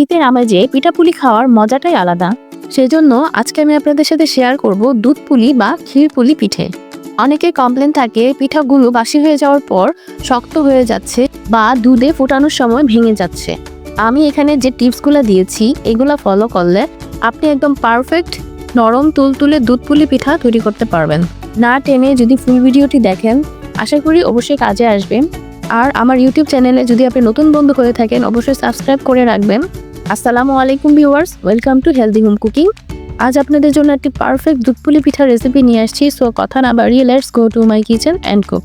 শীতের আমেজে পিঠাপুলি খাওয়ার মজাটাই আলাদা। সেজন্য আজকে আমি আপনাদের সাথে শেয়ার করব দুধ পুলি বা ক্ষীর পুলি পিঠে। অনেকে কমপ্লেন থাকে, পিঠাগুলো বাসি হয়ে যাওয়ার পর শক্ত হয়ে যাচ্ছে বা দুধে ফোটানোর সময় ভেঙে যাচ্ছে। আমি এখানে যে টিপসগুলো দিয়েছি, এগুলো ফলো করলে আপনি একদম পারফেক্ট নরম তুলতুলে দুধ পুলি পিঠা তৈরি করতে পারবেন। না টেনে যদি ফুল ভিডিওটি দেখেন, আশা করি অবশ্যই কাজে আসবে আর আমার ইউটিউব চ্যানেলে যদি আপনি নতুন বন্ধু হয়ে থাকেন, অবশ্যই সাবস্ক্রাইব করে রাখবেন। আসসালামু আলাইকুম viewers, welcome to healthy home cooking. আজ আপনাদের জন্য একটি পারফেক্ট দুধপুলি পিঠার রেসিপি নিয়ে আসছি, সো কথা না বাড়িয়ে let's go to my kitchen and cook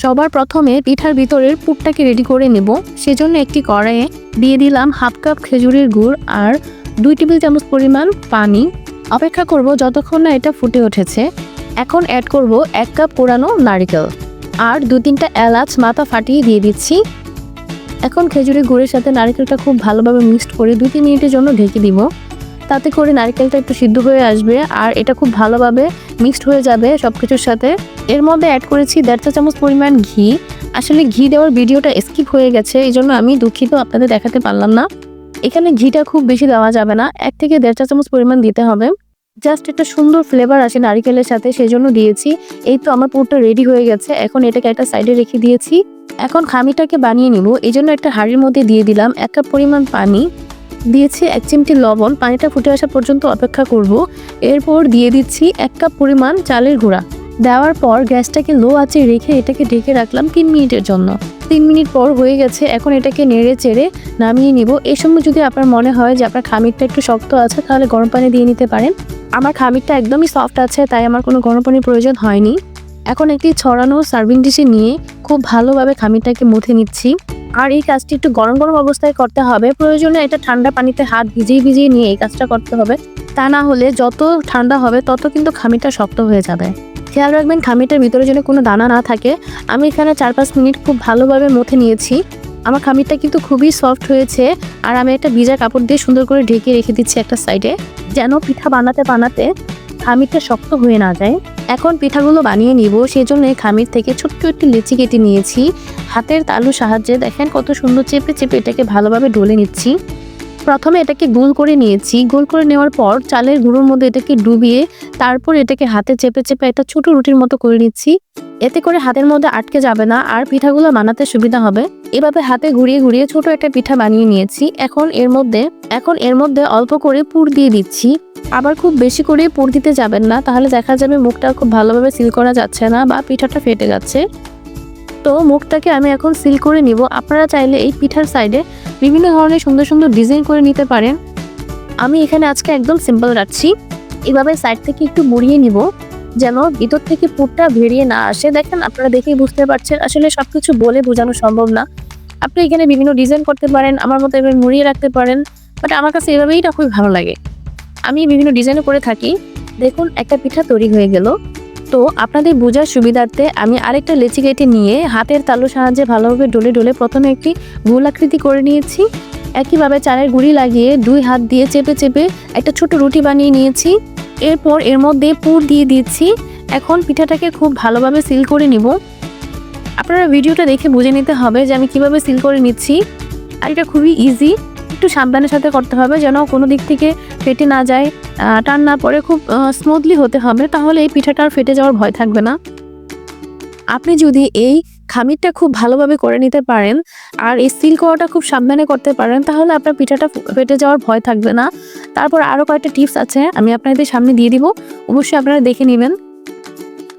সবার প্রথমে পিঠার ভিতরের পুরটাকে রেডি করে নেব। সেজন্য একটি কড়াইয়ে দিয়ে দিলাম হাফ কাপ খেজুরের গুড় আর দুই টেবিল চামচ পরিমাণ পানি। অপেক্ষা করব যতক্ষণ না এটা ফুটে উঠেছে। এখন অ্যাড করব এক কাপ পোড়ানো নারিকেল। আর দু তিনটা এলাচ মাথা ফাটিয়ে দিয়ে দিচ্ছি। এখন খেজুরের গুড়ের সাথে নারকেলটা খুব ভালোভাবে মিক্সড করে দু তিন মিনিটের জন্য ঢেকে দিব। তাতে করে নারকেলটা একটু সিদ্ধ হয়ে আসবে আর এটা খুব ভালোভাবে মিক্সড হয়ে যাবে সব কিছুর সাথে। এর মধ্যে অ্যাড করেছি দেড় চা চামচ পরিমাণ ঘি। আসলে ঘি দেওয়ার ভিডিওটা স্কিপ হয়ে গেছে এই জন্য আমি দুঃখিত, আপনাদের দেখাতে পারলাম না। এখানে ঘিটা খুব বেশি দেওয়া যাবে না, এক থেকে দেড় চা চামচ পরিমাণ দিতে হবে। জাস্ট একটা সুন্দর ফ্লেভার আসে নারিকেলের সাথে সেই জন্য দিয়েছি। এই তো আমার পুরটা রেডি হয়ে গেছে। এখন এটাকে একটা সাইডে রেখে দিয়েছি। এখন খামিটাকে বানিয়ে নিব। এই জন্য একটা হাঁড়ির মধ্যে দিয়ে দিলাম এক কাপ পরিমাণ পানি। দিয়েছি এক চিমটি লবণ। পানিটা ফুটে আসা পর্যন্ত অপেক্ষা করব। এরপর দিয়ে দিচ্ছি এক কাপ পরিমাণ চালের গুঁড়া। দেওয়ার পর গ্যাসটাকে লো আঁচে রেখে এটাকে ঢেকে রাখলাম তিন মিনিটের জন্য। তিন মিনিট পর হয়ে গেছে, এখন এটাকে নেড়ে চেড়ে নামিয়ে নিব। এই সময় যদি আপনার মনে হয় যে আপনার খামিরটা একটু শক্ত আছে, তাহলে গরম পানি দিয়ে নিতে পারেন। আমার খামিরটা একদমই সফট আছে, তাই আমার কোনো গরম পানির প্রয়োজন হয়নি। এখন একটি ছড়ানো সার্ভিং ডিশে নিয়ে খুব ভালোভাবে খামিরটাকে মুথে নিচ্ছি। আর এই কাজটি একটু গরম গরম অবস্থায় করতে হবে। প্রয়োজনে এটা ঠান্ডা পানিতে হাত ভিজিয়ে ভিজিয়ে নিয়ে এই কাজটা করতে হবে। তা না হলে যত ঠান্ডা হবে, তত কিন্তু খামিরটা শক্ত হয়ে যাবে। খেয়াল রাখবেন খামিটার ভিতরে যেন কোনো দানা না থাকে। আমি এখানে চার পাঁচ মিনিট খুব ভালোভাবে মুথে নিয়েছি। আমার খামিরটা কিন্তু খুবই সফট হয়েছে আর আমি একটা ভিজা কাপড় দিয়ে সুন্দর করে ঢেকে রেখে দিচ্ছি একটা সাইডে। যেন পিঠা বানাতে বানাতে খামিরটা শক্ত হয়ে না যায়। এখন পিঠাগুলো বানিয়ে নিব সেই জন্য এই খামির থেকে ছোট্ট একটি লিচি কেটে নিয়েছি। হাতের তালুর সাহায্যে দেখেন কত সুন্দর চেপে চেপে এটাকে ভালোভাবে ডলে নিচ্ছি। প্রথমে এটাকে গোল করে নিয়েছি। গোল করে নেওয়ার পর চালের গুঁড়োর মধ্যে এটাকে ডুবিয়ে তারপর এটাকে হাতে চেপে চেপে একটা ছোট রুটির মতো করে নিচ্ছি। এতে করে হাতের মধ্যে আটকে যাবে না, আর পিঠাগুলো বানাতে সুবিধা হবে। এভাবে হাতে ঘুরিয়ে ঘুরিয়ে ছোট একটা পিঠা বানিয়ে নিয়েছি। এখন এর মধ্যে, এখন এর মধ্যে অল্প করে পুর দিয়ে দিচ্ছি। আবার খুব বেশি করে পুর দিতে যাবেন না, তাহলে দেখা যাবে মুখটা খুব ভালোভাবে সিল করা যাচ্ছে না বা পিঠাটা ফেটে যাচ্ছে। তো মুখটাকে আমি এখন সিল করে নিব। আপনারা চাইলে এই পিঠার সাইডে বিভিন্ন ধরনের সুন্দর সুন্দর ডিজাইন করে নিতে পারেন। আমি এখানে আজকে একদম সিম্পল রাখছি। এভাবে সাইড থেকে একটু মুড়িয়ে নিব, যেন ভিতর থেকে পুরটা বেরিয়ে না আসে। দেখেন, আপনারা দেখেই বুঝতে পারছেন, আসলে সবকিছু বলে বোঝানো সম্ভব না। আপনি এখানে বিভিন্ন ডিজাইন করতে পারেন, আমার মতো এভাবে মুড়িয়ে রাখতে পারেন বাট আমার কাছে এভাবেই খুবই ভালো লাগে। আমি বিভিন্ন ডিজাইনও করে থাকি। দেখুন, একটা পিঠা তৈরি হয়ে গেল। তো আপনাদের বোঝার সুবিধার্থে আমি আরেকটা লেচি কেটে নিয়ে হাতের তালুর সাহায্যে ভালোভাবে ডলে ডলে প্রথমে একটি গোল আকৃতি করে নিয়েছি। একইভাবে চালের গুঁড়ি লাগিয়ে দুই হাত দিয়ে চেপে চেপে একটা ছোট রুটি বানিয়ে নিয়েছি। এরপর এর মধ্যে পুর দিয়ে দিচ্ছি। এখন পিঠাটাকে খুব ভালোভাবে সিল করে নিব। আপনারা ভিডিওটা দেখে বুঝে নিতে হবে যে আমি কীভাবে সিল করে নিচ্ছি। আর এটা খুবই ইজি একটু সাবধানের সাথে করতে হবে যেন কোনো দিক থেকে ফেটে না যায় টান না পড়ে, খুব স্মুথলি হতে হবে, তাহলে এই পিঠাটা আর ফেটে যাওয়ার ভয় থাকবে না। আপনি যদি এই খামিরটা খুব ভালোভাবে করে নিতে পারেন আর এই সিল করাটা খুব সাবধানে করতে পারেন, তাহলে আপনার পিঠাটা ফেটে যাওয়ার ভয় থাকবে না। তারপর আরও কয়েকটা টিপস আছে, আমি আপনাদের সামনে দিয়ে দিব, অবশ্যই আপনারা দেখে নেবেন।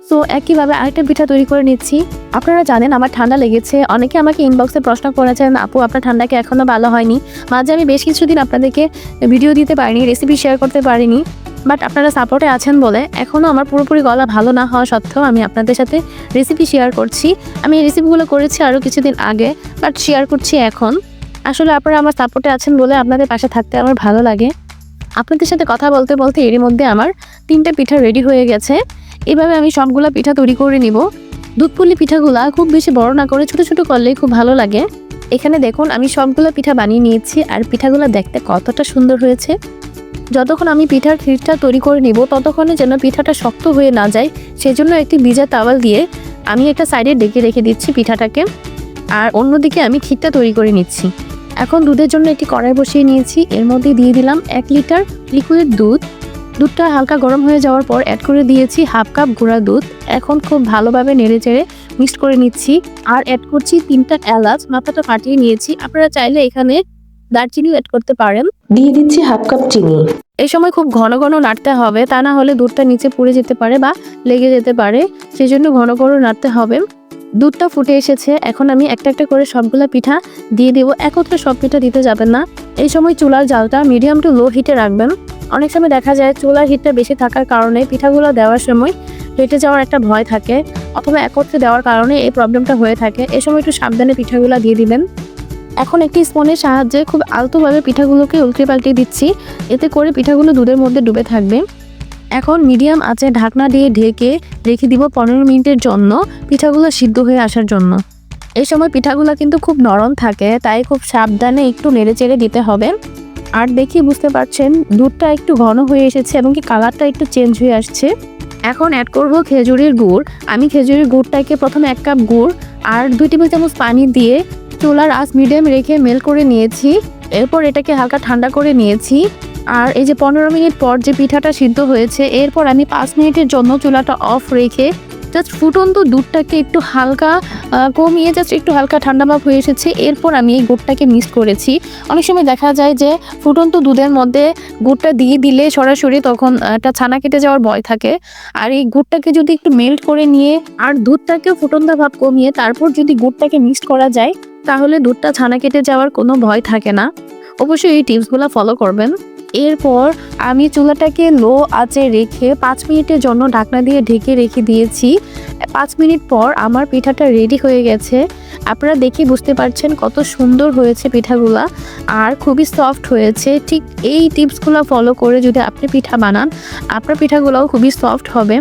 তো একইভাবে আরেকটা পিঠা তৈরি করে নিচ্ছি। আপনারা জানেন আমার ঠান্ডা লেগেছে। অনেকে আমাকে ইনবক্সে প্রশ্ন করেছেন, আপু, আপনার ঠান্ডাকে এখনও ভালো হয়নি? মাঝে আমি বেশ কিছুদিন আপনাদেরকে ভিডিও দিতে পারিনি রেসিপি শেয়ার করতে পারিনি। বাট আপনারা সাপোর্টে আছেন বলে এখনও আমার পুরোপুরি গলা ভালো না হওয়া সত্ত্বেও আমি আপনাদের সাথে রেসিপি শেয়ার করছি। আমি এই রেসিপিগুলো করেছি আরও কিছুদিন আগে বাট শেয়ার করছি এখন। আসলে আপনারা আমার সাপোর্টে আছেন বলে আপনাদের পাশে থাকতে আমার ভালো লাগে। আপনাদের সাথে কথা বলতে বলতে এরই মধ্যে আমার তিনটে পিঠা রেডি হয়ে গেছে। এভাবে আমি সবগুলা পিঠা তৈরি করে নিব। দুধপুলি পিঠাগুলা খুব বেশি বড় না করে ছোট ছোট করলেই খুব ভালো লাগে। এখানে দেখুন, আমি সবগুলো পিঠা বানিয়ে নিয়েছি আর পিঠাগুলো দেখতে কতটা সুন্দর হয়েছে। যতক্ষণ আমি পিঠার ক্ষীরটা তৈরি করে নিব, ততক্ষণে যেন পিঠাটা শক্ত হয়ে না যায়। সেজন্য একটি ভিজা তাওয়াল দিয়ে আমি একটা সাইডে ডেকে রেখে দিচ্ছি পিঠাটাকে। আর অন্যদিকে আমি ক্ষীরটা তৈরি করে নিচ্ছি। এখন দুধের জন্য একটি কড়াই বসিয়ে নিয়েছি। এর মধ্যে দিয়ে দিলাম এক লিটার লিকুইড দুধ। দুধটা হালকা গরম হয়ে যাওয়ার পর অ্যাড করে দিয়েছি হাফ কাপ গুঁড়া দুধ। এখন খুব ভালোভাবে নেড়ে চেড়ে মিক্সড করে নিচ্ছি। আর অ্যাড করছি তিনটা এলাচ মাথাটা ফাটিয়ে নিয়েছি। আপনারা চাইলে এখানে দারচিনিও অ্যাড করতে পারেন। দিয়ে দিচ্ছি হাফ কাপ চিনি। এই সময় খুব ঘন ঘন নাড়তে হবে তা না হলে দুধটা নিচে পুড়ে যেতে পারে বা লেগে যেতে পারে। সেই জন্য ঘন ঘন নাড়তে হবে। দুধটা ফুটে এসেছে। এখন আমি একটা একটা করে সবগুলা পিঠা দিয়ে দেবো। একত্রে সব পিঠা দিতে যাবেন না। এই সময় চুলার জালটা মিডিয়াম টু লো হিটে রাখবেন। অনেক সময় দেখা যায় চুলার হিটটা বেশি থাকার কারণে পিঠাগুলো দেওয়ার সময় ফেটে যাওয়ার একটা ভয় থাকে অথবা একত্রে দেওয়ার কারণে এই প্রবলেমটা হয়ে থাকে। এই সময় একটু সাবধানে পিঠাগুলো দিয়ে দিবেন। এখন একটি স্পুনের সাহায্যে খুব আলতোভাবে পিঠাগুলোকে উল্টে পাল্টে দিচ্ছি। এতে করে পিঠাগুলো দুধের মধ্যে ডুবে থাকবে। এখন মিডিয়াম আঁচে ঢাকনা দিয়ে ঢেকে রেখে দিব পনেরো মিনিটের জন্য পিঠাগুলো সিদ্ধ হয়ে আসার জন্য। এই সময় পিঠাগুলো কিন্তু খুব নরম থাকে, তাই খুব সাবধানে একটু নেড়ে চেড়ে দিতে হবে। আর দেখি বুঝতে পারছেন, দুধটা একটু ঘন হয়ে এসেছে এবং কি কালারটা একটু চেঞ্জ হয়ে আসছে। এখন অ্যাড করব খেজুরের গুড়। আমি খেজুরের গুড়টাকে প্রথমে এক কাপ গুড় আর দুই টেবিল চামচ পানি দিয়ে চুলার আঁচ মিডিয়াম রেখে মেল করে নিয়েছি। এরপর এটাকে হালকা ঠান্ডা করে নিয়েছি। আর এই যে পনেরো মিনিট পর যে পিঠাটা সিদ্ধ হয়েছে, এরপর আমি পাঁচ মিনিটের জন্য চুলাটা অফ রেখে জাস্ট ফুটন্ত দুধটাকে একটু হালকা কমিয়ে জাস্ট একটু হালকা ঠান্ডা ভাব হয়ে এসেছে। এরপর আমি এই গুড়টাকে মিক্স করেছি। অনেক সময় দেখা যায় যে ফুটন্ত দুধের মধ্যে গুড়টা দিয়ে দিলে সরাসরি তখন একটা ছানা কেটে যাওয়ার ভয় থাকে। আর এই গুড়টাকে যদি একটু মেল্ট করে নিয়ে আর দুধটাকে ফুটন্ত ভাব কমিয়ে তারপর যদি গুড়টাকে মিক্স করা যায়, তাহলে দুধটা ছানা কেটে যাওয়ার কোনো ভয় থাকে না। অবশ্যই এই টিপসগুলো ফলো করবেন। এরপর আমি চুলাটাকে লো আঁচে রেখে পাঁচ মিনিটের জন্য ঢাকনা দিয়ে ঢেকে রেখে দিয়েছি। পাঁচ মিনিট পর আমার পিঠাটা রেডি হয়ে গেছে। আপনারা দেখে বুঝতে পারছেন কত সুন্দর হয়েছে পিঠাগুলা আর খুবই সফট হয়েছে। ঠিক এই টিপসগুলো ফলো করে যদি আপনি পিঠা বানান, আপনার পিঠাগুলোও খুবই সফট হবে।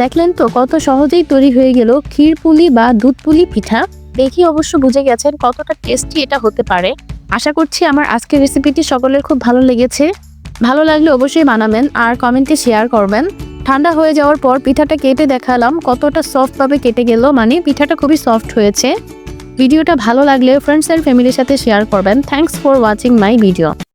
দেখলেন তো কত সহজেই তৈরি হয়ে গেল ক্ষীরপুলি বা দুধপুলি পিঠা। দেখি অবশ্য বুঝে গেছেন কতটা টেস্টি এটা হতে পারে। আশা করছি আমার আজকের রেসিপিটি সকলের খুব ভালো লেগেছে। ভালো লাগলে অবশ্যই বানাবেন আর কমেন্টে শেয়ার করবেন। ঠান্ডা হয়ে যাওয়ার পর পিঠাটা কেটে দেখালাম, কতটা সফটভাবে কেটে গেল। মানে পিঠাটা খুবই সফট হয়েছে। ভিডিওটা ভালো লাগলে ফ্রেন্ডস অ্যান্ড ফ্যামিলির সাথে শেয়ার করবেন। Thanks for watching my video